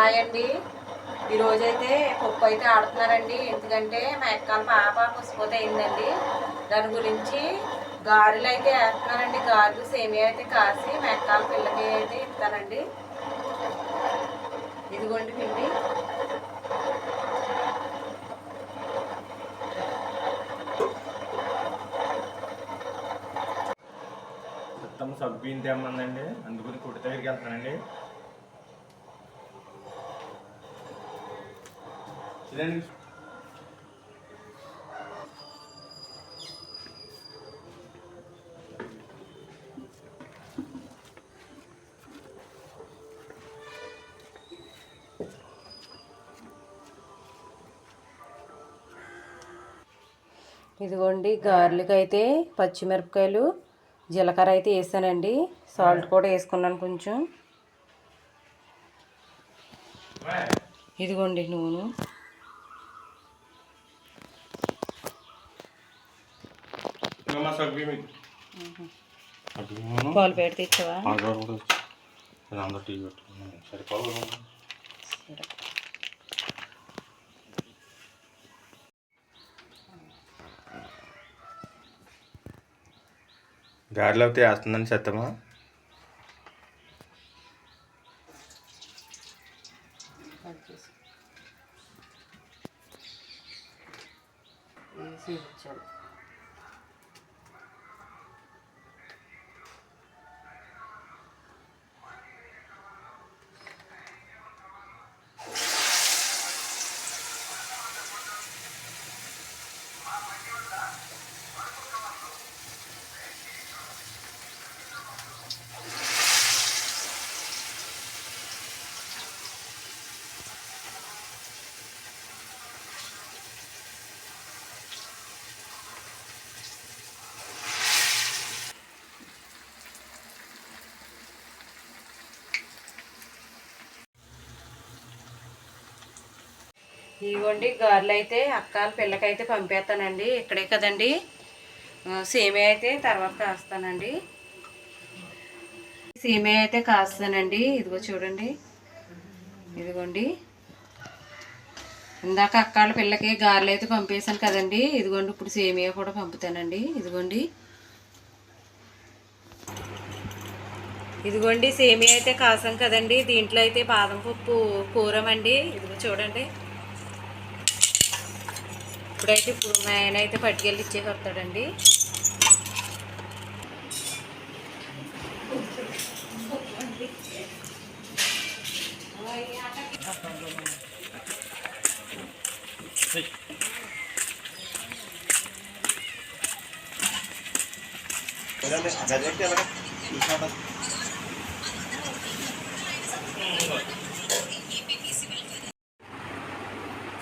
Hi అండి. ఈరోజైతే పప్పు అయితే ఆడుతున్నారండి. ఎందుకంటే మా ఎక్కల పాప పుసిపోతే అయిందండి దాని గురించి గారెలు అయితే వేస్తున్నానండి గారెలు సేమియా అయితే కాసి మా ఎక్కల పిల్లకి అయితే ఇస్తానండి. ఇదిగోండి పిండి మొత్తం సబ్బు ఇంత అందుకని కుడి దగ్గరికి వెళ్తానండి. చూడండి ఇదిగోండి గార్లిక్ అయితే పచ్చిమిరపకాయలు జీలకర్ర అయితే వేసానండి. సాల్ట్ కూడా వేసుకున్నాను కొంచెం. ఇదిగోండి నూనె. పాలు పెడితే ఇచ్చావా అందరూ టీ పెట్టుకున్నాను. గాడిలో అయితే వేస్తుందని చెత్తమా? వేసి ఇచ్చాను ఇదిగోండి గారెలు అయితే అక్కాల పిల్లకైతే పంపేస్తానండి. ఇక్కడే కదండి. సేమే అయితే తర్వాత కాస్తానండి. సేమే అయితే కాస్తానండి. ఇదిగో చూడండి. ఇదిగోండి. ఇందాక అక్కాళ్ళ పిల్లకి గారెలు అయితే పంపేశాను కదండి. ఇదిగోండి ఇప్పుడు సేమియా కూడా పంపుతానండి. ఇదిగోండి. ఇదిగోండి సేమియా అయితే కాసాం కదండి. దీంట్లో అయితే బాదం పప్పు కూరమండి. ఇదిగో చూడండి. ఇప్పుడైతే ఇప్పుడు మా ఆయన అయితే పట్టుకెళ్ళి ఇచ్చేసి వస్తాడండి సత్తమ్మ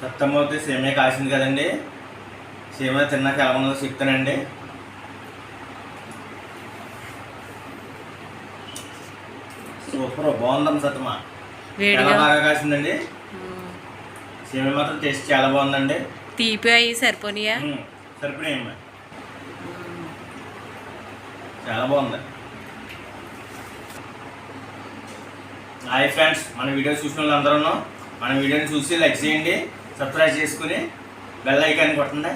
అయితే సేమే కాసింది కదండి. సేమే తిన్నాక ఎలా ఉందో చెప్తానండి. సూపర్ బాగుందమ్మ సత్తమ్మ చాలా బాగా కాసిందండి. సేమే మాత్రం టేస్ట్ చాలా బాగుందండి. తీపి అవి సరిపోనియా? సరిపోయాయమ్మ చాలా బాగుంది. హాయ్ ఫ్రెండ్స్ మన వీడియో చూసిన వాళ్ళందరూ మన వీడియోని చూసి లైక్ చేయండి. సబ్స్క్రైబ్ చేసుకుని బెల్ ఐకాన్ కొట్టండి.